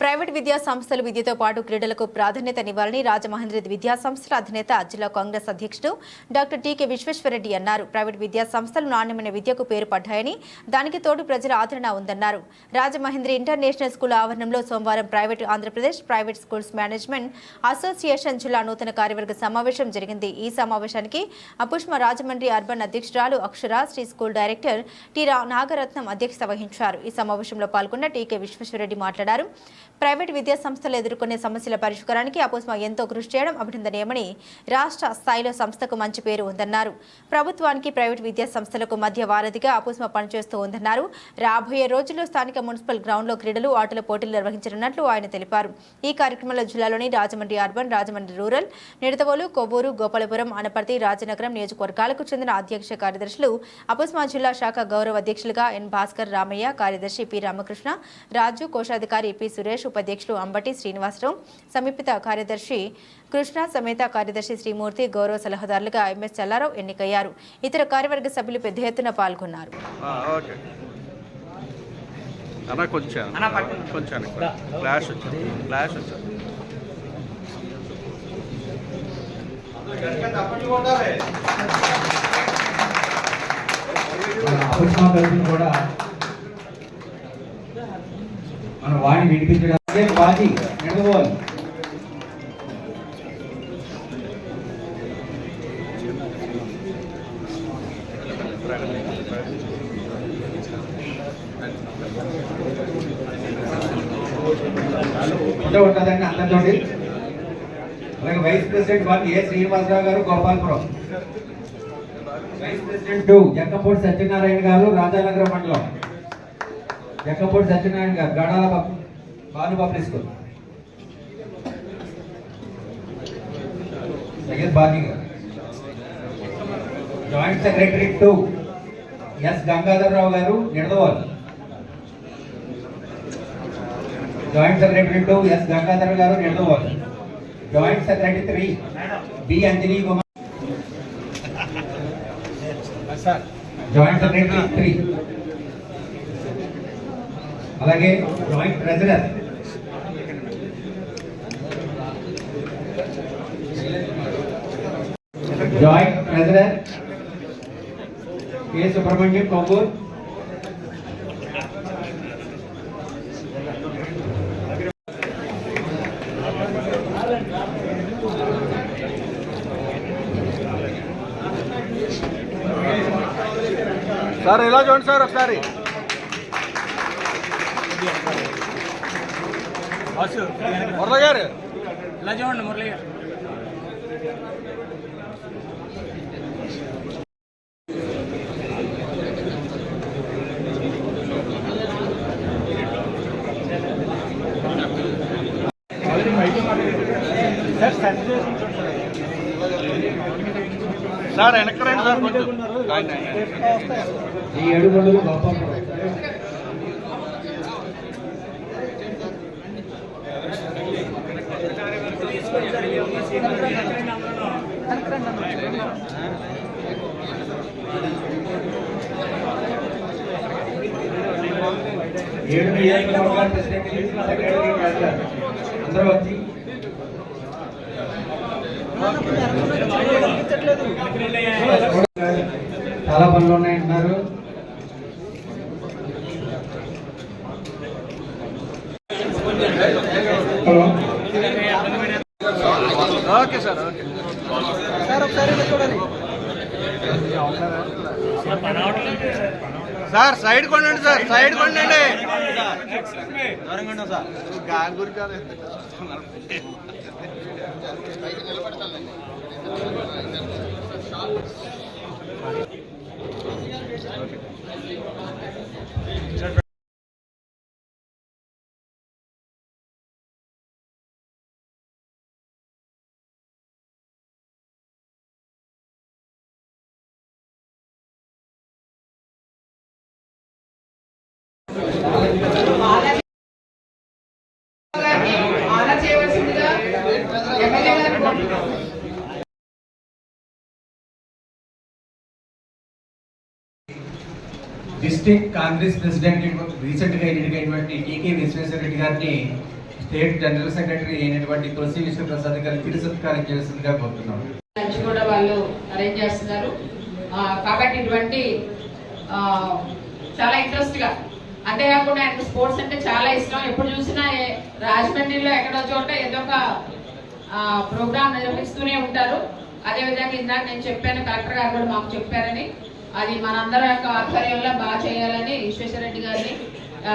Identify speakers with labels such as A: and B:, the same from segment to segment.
A: Private విద్యా సంస్థలు విద్యతో పాటు క్రీడలకు ప్రాధాన్యతనివ్వాలని రాజమహేంద్రి విద్యా సంస్థల అధినేత జిల్లా కాంగ్రెస్ అధ్యక్షుడు డాక్టర్ టీకే విశ్వేశ్వరరెడ్డి అన్నారు. ప్రైవేట్ విద్యా సంస్థలు నాణ్యమైన విద్యకు పేరు పడ్డాయని దానికి తోడు ప్రజల ఆదరణ ఉందన్నారు. రాజమహేంద్రి ఇంటర్నేషనల్ స్కూల్ ఆవరణంలో సోమవారం private Andhra Pradesh private schools management association జిల్లా నూతన కార్యవర్గ సమావేశం జరిగింది. ఈ సమావేశానికి అపుష్మ రాజమండ్రి అర్బన్ అధ్యక్షురాలు Akshara Sri school director T Nagaratnam అధ్యక్షత వహించారు. ఈ సమావేశంలో పాల్గొన్న టీకే విశ్వేశ్వరరెడ్డి మాట్లాడారు. ప్రైవేట్ విద్యా సంస్థలు ఎదుర్కొనే సమస్యల పరిష్కారానికి అపోస్మా ఎంతో కృషి చేయడం అభినందనీయమని రాష్ట్ర స్థాయిలో సంస్థకు మంచి పేరు ఉందన్నారు. ప్రభుత్వానికి ప్రైవేట్ విద్యా సంస్థలకు మధ్య వారధిగా అపోస్మా పనిచేస్తూ ఉందన్నారు. రాబోయే రోజుల్లో స్థానిక మున్సిపల్ గ్రౌండ్లో క్రీడలు ఆటల పోటీలు నిర్వహించనున్నట్లు ఆయన తెలిపారు. ఈ కార్యక్రమంలో జిల్లాలోని రాజమండ్రి అర్బన్ రాజమండ్రి రూరల్ నిడతవోలు కొవ్వూరు గోపాలపురం అనపర్తి రాజనగరం నియోజకవర్గాలకు చెందిన అధ్యక్ష కార్యదర్శులు అపోస్మా జిల్లా శాఖ గౌరవ అధ్యక్షులుగా ఎన్ భాస్కర్ రామయ్య కార్యదర్శి పి రామకృష్ణ రాజు కోశాధికారి పి సురేష్ ఉపాధ్యక్షులు అంబటి శ్రీనివాసరావు సమీపిత కార్యదర్శి కృష్ణ సమేత కార్యదర్శి శ్రీమూర్తి గౌరవ సలహాదారులుగా ఎంఎస్ చల్లారావు ఎన్నికయ్యారు. ఇతర కార్యవర్గ సభ్యులు పెద్ద ఎత్తున పాల్గొన్నారు.
B: ఆ, ఓకే అన్న కొంచెం కొంచెం ఫ్లాష్ వచ్చింది ఫ్లాష్ వచ్చింది
C: మన అపస్మా తరఫున కూడా మన వాడిని వినిపించడానికి బాజీ నిలబోవాలి ఉంటుందండి అందరితో అలాగే vice president one A Srinivasa Rao garu Gopalpuram. Vice president two Jakkapudi Satyanarayana garu Rajanagaram మండలం. Jakkapudi Satyanarayana garu Gadala Bhanu public school Syed garu. Joint secretary two S Gangadhara Rao garu Nidadavole joint secretary two S Gangadhar garu Nidadavole joint secretary three B Anjani Kumar. Joint secretary three అలాగే joint treasurer joint treasurer K. Subrahmanyam Kongur
B: sir ఇలా చూడండి sir ఒకసారి? మురళ గారు.
D: ఇలా చూడండి మురళి గారు.
B: Sir వెనక్కి రండి సార్ కొంచెం.
C: ఈ ఏడు గోపాలపురం ఏడు ట్రెజరర్ అందరూ వచ్చి చాలా పనులు ఉన్నాయంటున్నారు hello.
B: Okay sir okay. Sir sir side కొండండి sir side కొండండి గాంగూరి
C: డిస్ట్రిక్ట్ కాంగ్రెస్ ప్రెసిడెంట్ రీసెంట్గా ఎన్నికైనటువంటి కేకే విశ్వేశ్వర రెడ్డి గారిని స్టేట్ జనరల్ సెక్రటరీ అయినటువంటి తులసి విశ్వప్రసాద్ గారిని తిరిగి సత్కారం చేస్తుందిగా కోరుతున్నాం.
E: కూడా వాళ్ళు అరేంజ్ చేస్తున్నారు. కాబట్టి ఇటువంటి చాలా ఇంట్రెస్ట్గా అంతేకాకుండా ఆయనకు స్పోర్ట్స్ అంటే చాలా ఇష్టం. ఎప్పుడు చూసినా రాజమండ్రిలో ఎక్కడో చోట ఏదో ఒక ప్రోగ్రామ్ నిర్వహిస్తూనే ఉంటారు. అదేవిధంగా ఇందాక నేను చెప్పాను కలెక్టర్ గారు కూడా మాకు చెప్పారని. అది మనందరం యొక్క ఆధ్వర్యంలో బాగా చేయాలని విశ్వేశ్వరరెడ్డి గారిని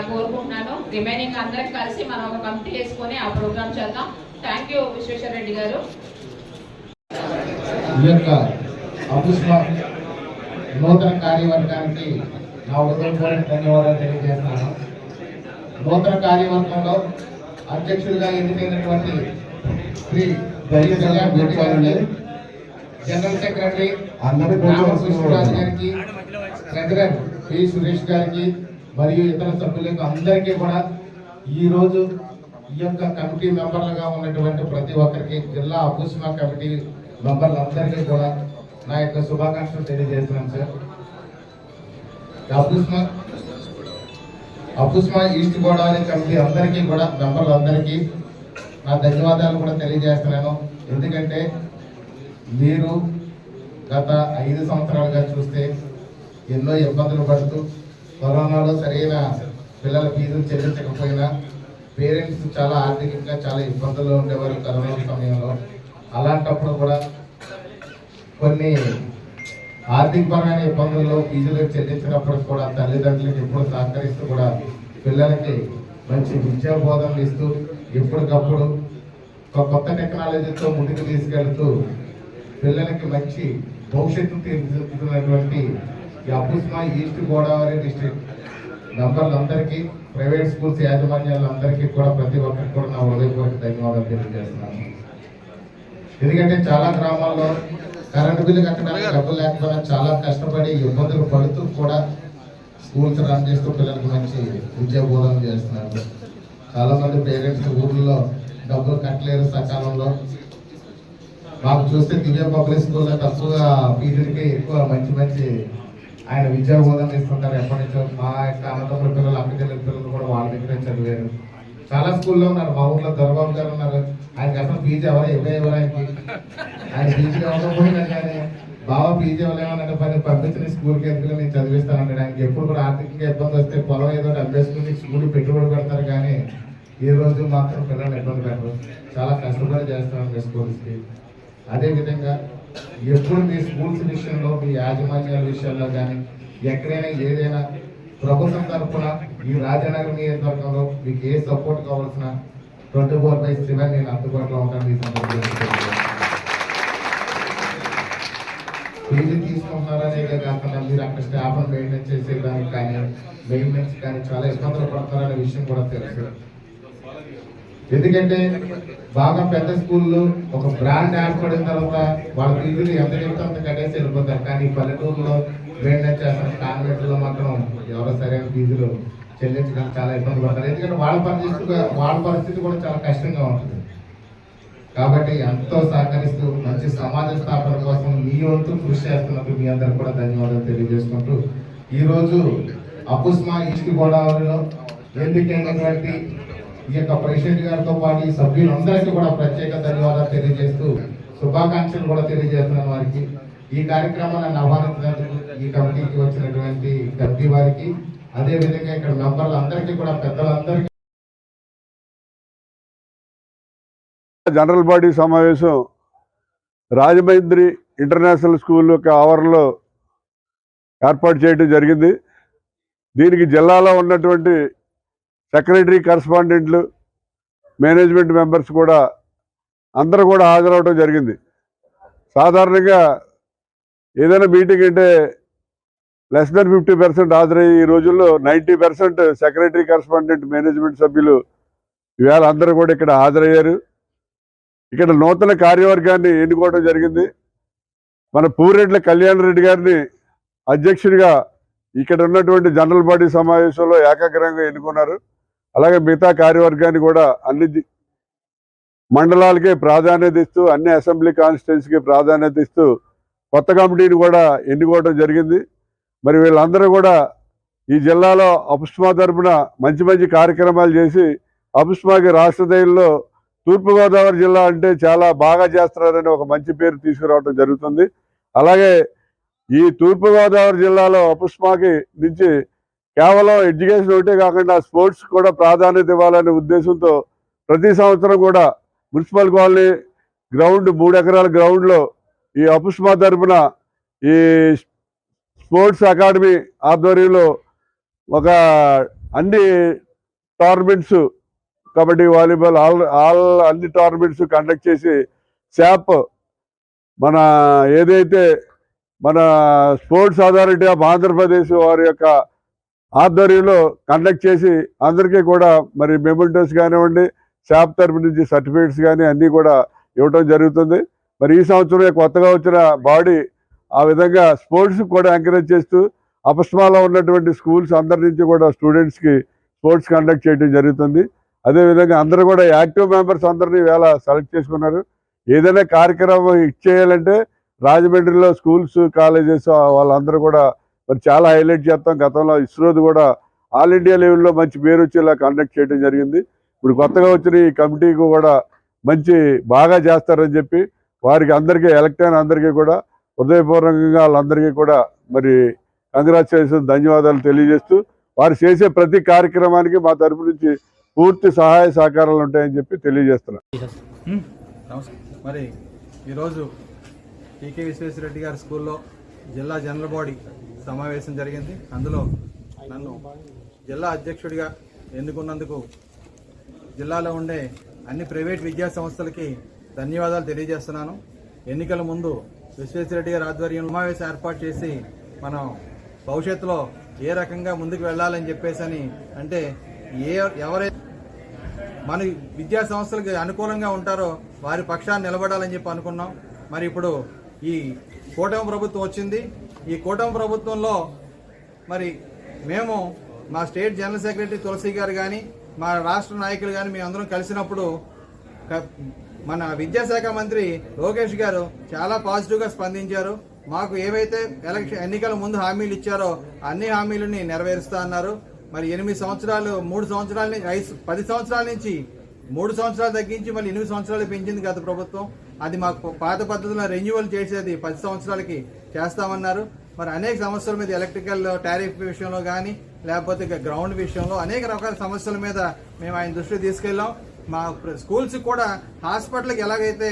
E: కోరుకుంటున్నాను. రిమైనింగ్ అందరం కలిసి మనం ఒక కమిటీ వేసుకొని ఆ ప్రోగ్రామ్ చేద్దాం. థ్యాంక్ యూ విశ్వేశ్వరరెడ్డి గారు.
F: ఈ యొక్క నూతన కార్యవర్గానికి నా హృదయపూర్వక ధన్యవాదాలు తెలియజేస్తున్నాను. నూతన కార్యవర్గంలో అధ్యక్షుడిగా ఎన్నికైనటువంటి శ్రీ కళ్యాణ్ రెడ్డి జనరల్ సెక్రటరీ
G: అందరూ
F: కృష్ణరాజు గారికి ట్రెజరర్ పి సురేష్ గారికి మరియు ఇతర సభ్యులకు అందరికీ కూడా ఈ రోజు ఈ యొక్క కమిటీ మెంబర్లుగా ఉన్నటువంటి ప్రతి ఒక్కరికి జిల్లా అభూస్మా కమిటీ మెంబర్లందరికీ కూడా నా యొక్క శుభాకాంక్షలు తెలియజేస్తున్నాను సార్. అభూస్మా అభూస్మా ఈస్ట్ గోదావరి కమిటీ అందరికీ కూడా మెంబర్లందరికీ నా ధన్యవాదాలు కూడా తెలియజేస్తున్నాను. ఎందుకంటే మీరు గత ఐదు సంవత్సరాలుగా చూస్తే ఎన్నో ఇబ్బందులు పడుతూ కరోనాలో సరైన పిల్లల ఫీజులు చెల్లించకపోయినా పేరెంట్స్ చాలా ఆర్థికంగా చాలా ఇబ్బందుల్లో ఉండేవారు కరోనా సమయంలో. అలాంటప్పుడు కూడా కొన్ని ఆర్థికపరమైన ఇబ్బందుల్లో ఫీజులు చెల్లించినప్పుడు కూడా తల్లిదండ్రులకు ఎప్పుడు సహకరిస్తూ కూడా పిల్లలకి మంచి విద్యా బోధనలు ఇస్తూ ఎప్పటికప్పుడు ఒక కొత్త టెక్నాలజీతో ముందుకు తీసుకెళ్తూ పిల్లలకి మంచి భవిష్యత్తు తీర్చిదిద్దుతున్నటువంటి ఈ అపుస్మా ఈస్ట్ గోదావరి డిస్ట్రిక్ట్ మెంబర్లందరికీ ప్రైవేట్ స్కూల్స్ యాజమాన్యాలందరికీ కూడా ప్రతి ఒక్కరికి కూడా నా హృదయపూర్వక ధన్యవాదాలు తెలియజేస్తున్నాను. ఎందుకంటే చాలా గ్రామాల్లో కరెంటు బిల్లు కట్టడానికి డబ్బులు లేకపోయినా చాలా కష్టపడి ఇబ్బందులు పడుతూ కూడా స్కూల్స్ రన్ చేస్తూ పిల్లలకు మంచి విద్యా బోధన చేస్తున్నారు. చాలామంది పేరెంట్స్ ఊర్లో డబ్బులు కట్టలేరు సకాలంలో. మాకు చూస్తే దివ్య పబ్లిక్ స్కూల్లో తక్కువగా ఫీజులకి ఎక్కువ మంచి మంచి ఆయన విద్యా బోధన ఇస్తుంటారు ఎప్పటి నుంచో మా యొక్క అన్నదమ్ముల పిల్లలు అక్కడికి పిల్లలు కూడా వాళ్ళ దగ్గర చదివారు. చాలా స్కూల్లో ఉన్నారు. మా ఊర్లో దొరబాబు గారు ఉన్నారు. ఆయనకి అసలు పీజీ ఎవరు ఎవరే ఎవరు ఆయనకి? ఆయన పీజీ అవ్వకపోయినా కానీ బాబా పీజీ ఇవ్వలేమన్నట్టు పని పంపించిన స్కూల్కి ఎందుకు నేను చదివిస్తానండి ఆయనకి ఎప్పుడు కూడా ఆర్థికంగా ఇబ్బంది వస్తే పొలం ఏదో ఒకటి స్కూల్ పెట్టుబడి పెడతారు కానీ ఈ రోజు మాత్రం పిల్లలు ఇబ్బంది పెట్టరు. చాలా కష్టపడి చేస్తానండి స్కూల్స్కి. అదేవిధంగా ఎప్పుడు మీ స్కూల్స్ విషయంలో మీ యాజమాన్యాల విషయంలో కానీ ఎక్కడైనా ఏదైనా ప్రభుత్వం తరఫున ఈ రాజనగర్ నియోజకవర్గంలో మీకు ఏ సపోర్ట్ కావాల్సిన ట్వంటీ ఫోర్ బై సెవెన్ నేను అందుబాటులో ఉంటాను ఈ ఫీజు తీసుకుంటున్నారనే కాకుండా మీరు అక్కడ స్టాఫ్ మెయింటైన్ చేసేదానికి కానీ మెయింటెనెన్స్ కానీ చాలా ఇబ్బందులు పడతారనే విషయం కూడా తెలుసు. ఎందుకంటే బాగా పెద్ద స్కూల్లో ఒక బ్రాండ్ ఏర్పడిన తర్వాత వాళ్ళ ఫీజులు ఎంత చెప్తే అంత కట్టేసి వెళ్ళిపోతారు. కానీ పల్లెటూరులో మెయింటైన్ చేస్తారు కాన్వెంట్లో మాత్రం ఎవరో సరైన ఫీజులు చెల్లించడానికి చాలా ఇబ్బంది పడతారు. ఎందుకంటే వాళ్ళ పరిస్థితి వాళ్ళ పరిస్థితి కూడా చాలా కష్టంగా ఉంటుంది. కాబట్టి ఎంతో సహకరిస్తూ మంచి సమాజ స్థాపన కోసం మీ వంతు కృషి చేస్తున్నందుకు మీ అందరికి కూడా ధన్యవాదాలు తెలియజేసుకుంటూ ఈరోజు అపుస్మా ఈస్ట్ గోదావరిలో ఎన్నికైనటువంటి ఈ యొక్క ప్రెసిడెంట్ గారితో పాటు ఈ సభ్యులందరికీ కూడా ప్రత్యేక ధన్యవాదాలు తెలియజేస్తూ శుభాకాంక్షలు కూడా తెలియజేస్తున్నాను వారికి. ఈ కార్యక్రమాన్ని ఆహ్వానించినందుకు ఈ కమిటీకి వచ్చినటువంటి కమిటీ వారికి అదేవిధంగా ఇక్కడ మెంబర్లు అందరికీ కూడా పెద్దలందరికీ
G: జనరల్ బాడీ సమావేశం రాజమండ్రి ఇంటర్నేషనల్ స్కూల్ యొక్క ఆవరణలో ఏర్పాటు చేయడం జరిగింది. దీనికి జిల్లాలో ఉన్నటువంటి సెక్రటరీ కరస్పాండెంట్లు మేనేజ్మెంట్ మెంబర్స్ కూడా అందరూ కూడా హాజరవడం జరిగింది. సాధారణంగా ఏదైనా మీటింగ్ అంటే లెస్ దెన్ ఫిఫ్టీ పర్సెంట్ హాజరయ్యి ఈ రోజుల్లో ninety percent secretary correspondent management సభ్యులు ఇవాళ అందరూ కూడా ఇక్కడ హాజరయ్యారు. ఇక్కడ నూతన కార్యవర్గాన్ని ఎన్నుకోవడం జరిగింది. మన పూరెడ్ల కళ్యాణ్ రెడ్డి గారిని అధ్యక్షుడిగా ఇక్కడ ఉన్నటువంటి జనరల్ బాడీ సమావేశంలో ఏకాగ్రంగా ఎన్నుకున్నారు. అలాగే మిగతా కార్యవర్గాన్ని కూడా అన్ని మండలాలకే ప్రాధాన్యత ఇస్తూ అన్ని అసెంబ్లీ కాన్స్టిట్యున్సీకి ప్రాధాన్యత ఇస్తూ కొత్త కమిటీని కూడా ఎన్నుకోవడం జరిగింది. మరి వీళ్ళందరూ కూడా ఈ జిల్లాలో అపుష్మా తరపున మంచి మంచి కార్యక్రమాలు చేసి అపుష్మాకి రాష్ట్ర స్థాయిలో తూర్పుగోదావరి జిల్లా అంటే చాలా బాగా చేస్తున్నారని ఒక మంచి పేరు తీసుకురావడం జరుగుతుంది. అలాగే ఈ తూర్పుగోదావరి జిల్లాలో అపుష్మాకి నుంచి కేవలం ఎడ్యుకేషన్ ఒకటే కాకుండా స్పోర్ట్స్ కూడా ప్రాధాన్యత ఇవ్వాలనే ఉద్దేశంతో ప్రతి సంవత్సరం కూడా మున్సిపల్ కాలనీ గ్రౌండ్ మూడు ఎకరాల గ్రౌండ్లో ఈ అపుష్మా తరపున ఈ స్పోర్ట్స్ అకాడమీ ఆధ్వర్యంలో ఒక అన్ని tournaments kabaddi volleyball all all అన్ని టోర్నమెంట్స్ కండక్ట్ చేసి శాప్ మన ఏదైతే మన స్పోర్ట్స్ అథారిటీ ఆఫ్ ఆంధ్రప్రదేశ్ వారి యొక్క ఆధ్వర్యంలో కండక్ట్ చేసి అందరికీ కూడా మరి మెమెంటోస్ కానివ్వండి శాప్ తరపు నుంచి సర్టిఫికేట్స్ కానీ అన్నీ కూడా ఇవ్వటం జరుగుతుంది. మరి ఈ సంవత్సరం కొత్తగా వచ్చిన బాడీ ఆ విధంగా స్పోర్ట్స్ కూడా ఎంకరేజ్ చేస్తూ అపస్మాలో ఉన్నటువంటి స్కూల్స్ అందరి నుంచి కూడా స్టూడెంట్స్కి స్పోర్ట్స్ కండక్ట్ చేయడం జరుగుతుంది. అదేవిధంగా అందరూ కూడా యాక్టివ్ మెంబర్స్ అందరినీ వేళ సెలెక్ట్ చేసుకున్నారు. ఏదైనా కార్యక్రమం ఇచ్చేయాలంటే రాజమండ్రిలో స్కూల్స్ కాలేజెస్ వాళ్ళందరూ కూడా మరి చాలా హైలైట్ చేస్తాం. గతంలో ఇస్రోది కూడా ఆల్ ఇండియా లెవెల్లో మంచి పేరు వచ్చేలా కండక్ట్ చేయడం జరిగింది. ఇప్పుడు కొత్తగా వచ్చిన ఈ కమిటీకి కూడా మంచి బాగా చేస్తారని చెప్పి వారికి అందరికీ ఎలక్ట్ అయిన అందరికీ కూడా హృదయపూర్వకంగా వాళ్ళందరికీ కూడా మరి కంగ్రాచులేషన్ ధన్యవాదాలు తెలియజేస్తూ వారు చేసే ప్రతి కార్యక్రమానికి మా తరపు నుంచి పూర్తి సహాయ సహకారాలు ఉంటాయని చెప్పి తెలియజేస్తున్నాను
H: మరి ఈరోజు టీకే విశ్వేశ్వరరెడ్డి గారి స్కూల్లో జిల్లా జనరల్ బాడీ సమావేశం జరిగింది. అందులో నన్ను జిల్లా అధ్యక్షుడిగా ఎన్నుకున్నందుకు జిల్లాలో ఉండే అన్ని ప్రైవేట్ విద్యా సంస్థలకి ధన్యవాదాలు తెలియజేస్తున్నాను. ఎన్నికల ముందు విశ్వేశ్వరరెడ్డి గారి ఆధ్వర్యంలో సమావేశం ఏర్పాటు చేసి మనం భవిష్యత్తులో ఏ రకంగా ముందుకు వెళ్ళాలని చెప్పేసి అని అంటే ఏ ఎవరైతే మన విద్యా సంస్థలకు అనుకూలంగా ఉంటారో వారి పక్షాన్ని నిలబడాలని చెప్పి అనుకున్నాం. మరి ఇప్పుడు ఈ కూటమి ప్రభుత్వం వచ్చింది. ఈ కూటమి ప్రభుత్వంలో మరి మేము మా స్టేట్ జనరల్ సెక్రటరీ తులసి గారు కానీ మా రాష్ట్ర నాయకులు కానీ మేము అందరం కలిసినప్పుడు మన విద్యాశాఖ మంత్రి లోకేష్ గారు చాలా పాజిటివ్గా స్పందించారు. మాకు ఏవైతే ఎలక్షన్ ఎన్నికల ముందు హామీలు ఇచ్చారో అన్ని హామీలని నెరవేరుస్తా అన్నారు. మరి ఎనిమిది సంవత్సరాలు మూడు సంవత్సరాల నుంచి ఐదు పది సంవత్సరాల నుంచి మూడు సంవత్సరాలు తగ్గించి మళ్ళీ ఎనిమిది సంవత్సరాలు పెంచింది గత ప్రభుత్వం. అది మాకు పాత పద్ధతిలో రెన్యువల్ చేసేది పది సంవత్సరాలకి చేస్తామన్నారు. మరి అనేక సమస్యల మీద ఎలక్ట్రికల్ టారిఫ్ విషయంలో కానీ లేకపోతే గ్రౌండ్ విషయంలో అనేక రకాల సమస్యల మీద మేము ఆయన దృష్టికి తీసుకెళ్ళాం. మా స్కూల్స్ కూడా హాస్పిటల్కి ఎలాగైతే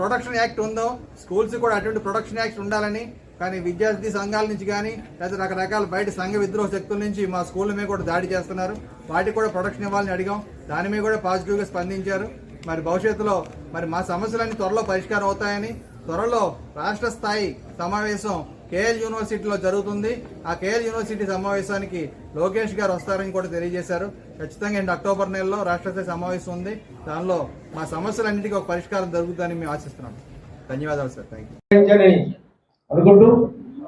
H: ప్రొడక్షన్ యాక్ట్ ఉందో స్కూల్స్ కూడా అటువంటి ప్రొడక్షన్ యాక్ట్ ఉండాలని కానీ విద్యార్థి సంఘాల నుంచి కానీ లేదా రకరకాల బయట సంఘ విద్రోహ శక్తుల నుంచి మా స్కూళ్ళ మీద కూడా దాడి చేస్తున్నారు. వాటికి కూడా ప్రొడక్షన్ ఇవ్వాలని అడిగాం. దాని మీద కూడా పాజిటివ్గా స్పందించారు. మరి భవిష్యత్తులో మరి మా సమస్యలన్నీ త్వరలో పరిష్కారం అవుతాయని త్వరలో రాష్ట్ర స్థాయి సమావేశం కేఎల్ యూనివర్సిటీలో జరుగుతుంది. ఆ కేఎల్ యూనివర్సిటీ సమావేశానికి లోకేష్ గారు వస్తారని కూడా తెలియజేశారు. ఖచ్చితంగా అండి అక్టోబర్ నెలలో రాష్ట్ర స్థాయి సమావేశం ఉంది. దానిలో మా సమస్యలన్నింటికీ ఒక పరిష్కారం జరుగుతుందని మేము ఆశిస్తున్నాం. ధన్యవాదాలు సార్. థ్యాంక్ యూ
C: అనుకుంటూ